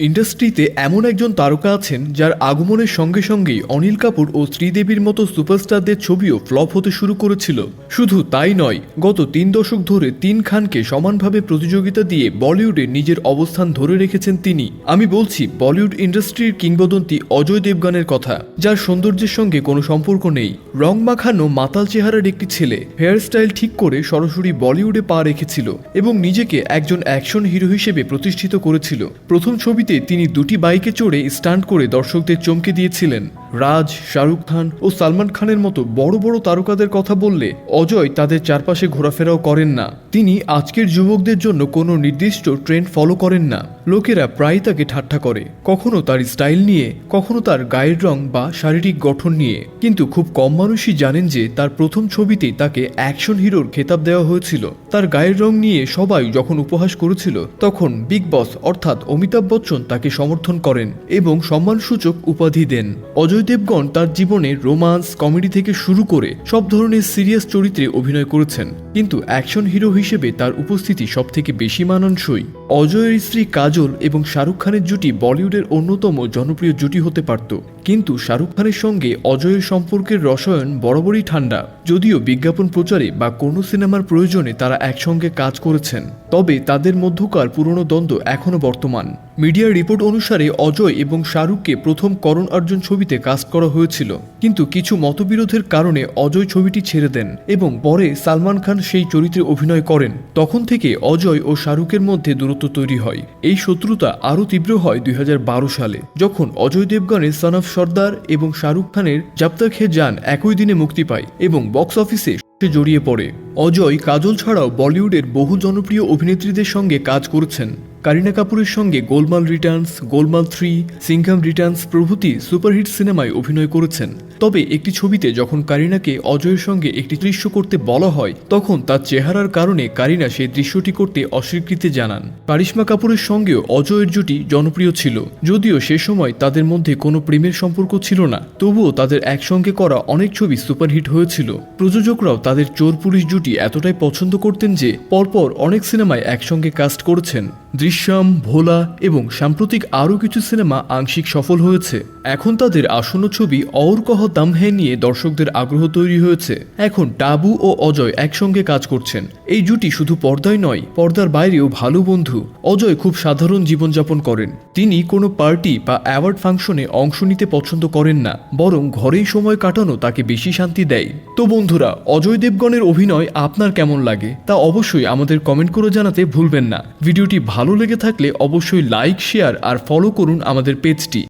ইন্ডাস্ট্রিতে এমন একজন তারকা আছেন যার আগমনের সঙ্গে সঙ্গেই অনিল কাপুর ও শ্রীদেবীর মতো সুপারস্টারদের ছবিও ফ্লপ হতে শুরু করেছিল। শুধু তাই নয়, গত তিন দশক ধরে তিন খানকে সমানভাবে প্রতিযোগিতা দিয়ে বলিউডে নিজের অবস্থান ধরে রেখেছেন তিনি। আমি বলছি, বলিউড ইন্ডাস্ট্রির কিংবদন্তি অজয় দেবগানের কথা, যার সৌন্দর্যের সঙ্গে কোনো সম্পর্ক নেই। রং মাখানো মাতাল চেহারার একটি ছেলে, হেয়ারস্টাইল ঠিক করে সরাসরি বলিউডে পা রেখেছিল এবং নিজেকে একজন অ্যাকশন হিরো হিসেবে প্রতিষ্ঠিত করেছিল। প্রথম ছবিতে তিনি দুটি বাইকে চড়ে স্টান্ট করে দর্শকদের চমকে দিয়েছিলেন। রাজ, শাহরুখ খান ও সালমান খানের মতো বড় বড় তারকাদের কথা বললে অজয় তাদের চারপাশে ঘোরাফেরাও করেন না। তিনি আজকের যুবকদের জন্য কোনো নির্দিষ্ট ট্রেন্ড ফলো করেন না। লোকেরা প্রায় তাকে ঠাট্টা করে। কখনো তার স্টাইল নিয়ে, কখনো তার গায়ের রং বা শারীরিক গঠন নিয়ে। কিন্তু খুব কম মানুষই জানেন যে তার প্রথম ছবিতেই তাকে অ্যাকশন হিরোর খেতাব দেওয়া হয়েছিল। তার গায়ের রং নিয়ে সবাই যখন উপহাস করেছিল, তখন বিগ বস অর্থাৎ অমিতাভ বচ্চন তাকে সমর্থন করেন এবং সম্মানসূচক উপাধি দেন। অজয় দেবগন তার জীবনে রোমান্স কমেডি থেকে শুরু করে সব ধরনের সিরিয়াস চরিত্রে অভিনয় করেছেন। কিন্তু অ্যাকশন হিরো হিসেবে তার উপস্থিতি সবথেকে বেশি মানানসই। অজয়ের স্ত্রী কাজল এবং শাহরুখ খানের জুটি বলিউডের অন্যতম জনপ্রিয় জুটি হতে পারত। কিন্তু শাহরুখ খানের সঙ্গে অজয়ের সম্পর্কের রসায়ন বরাবরই ঠান্ডা। যদিও বিজ্ঞাপন প্রচারে বা কোনো সিনেমার প্রয়োজনে তারা একসঙ্গে কাজ করেছেন। তবে তাদের মধ্যকার পুরনো দ্বন্দ্ব এখনও বর্তমান। মিডিয়ার রিপোর্ট অনুসারে অজয় এবং শাহরুখকে প্রথম করণ অর্জুন ছবিতে কাস্ট করা হয়েছিল। কিন্তু কিছু মতবিরোধের কারণে অজয় ছবিটি ছেড়ে দেন এবং পরে সালমান খান সেই চরিত্রে অভিনয় করেন, তখন থেকে অজয় ও শাহরুখের মধ্যে দূরত্ব তৈরি হয়। এই শত্রুতা আরও তীব্র হয় দুই হাজার বারো সালে, যখন অজয় দেবগনের সন অফ সর্দার এবং শাহরুখ খানের জাপ্তা খে যান একই দিনে মুক্তি পায় এবং বক্স অফিসে জড়িয়ে পড়ে। অজয় কাজল ছাড়াও বলিউডের বহু জনপ্রিয় অভিনেত্রীদের সঙ্গে কাজ করেছেন। কারিনা কাপুরের সঙ্গে Golmaal returns, Golmaal three Singham returns প্রভৃতি সুপারহিট সিনেমায় অভিনয় করেছেন। তবে একটি ছবিতে যখন কারিনাকে অজয়ের সঙ্গে একটি দৃশ্য করতে বলা হয়, তখন তার চেহারার কারণে কারিনা সেই দৃশ্যটি করতে অস্বীকৃতি জানান। কারিশ্মা কাপুরের সঙ্গেও অজয়ের জুটি জনপ্রিয় ছিল, যদিও সে সময় তাদের মধ্যে কোনো প্রেমের সম্পর্ক ছিল না। তবুও তাদের একসঙ্গে করা অনেক ছবি সুপারহিট হয়েছিল। প্রযোজকরাও তাদের চোর পুলিশ জুটি এতটাই পছন্দ করতেন যে, পরপর অনেক সিনেমায় একসঙ্গে কাস্ট করেছেন। দৃশ্যম, ভোলা এবং সাম্প্রতিক আরও কিছু সিনেমা আংশিক সফল হয়েছে। এখন তাদের আসন্ন ছবি অর কহ দাম হে নিয়ে দর্শকদের আগ্রহ তৈরি হয়েছে। এখন টাবু ও অজয় একসঙ্গে কাজ করছেন। এই জুটি শুধু পর্দায় নয়, পর্দার বাইরেও ভালো বন্ধু। অজয় খুব সাধারণ জীবনযাপন করেন। তিনি কোনো পার্টি বা অ্যাওয়ার্ড ফাংশনে অংশ নিতে পছন্দ করেন না, বরং ঘরেই সময় কাটানো তাকে বেশি শান্তি দেয়। তো বন্ধুরা, অজয় দেবগণের অভিনয় আপনার কেমন লাগে? তা অবশ্যই আমাদের কমেন্ট করে জানাতে ভুলবেন না। ভিডিওটি ভালো লেগে থাকলে অবশ্যই লাইক শেয়ার আর ফলো করুন আমাদের পেজটি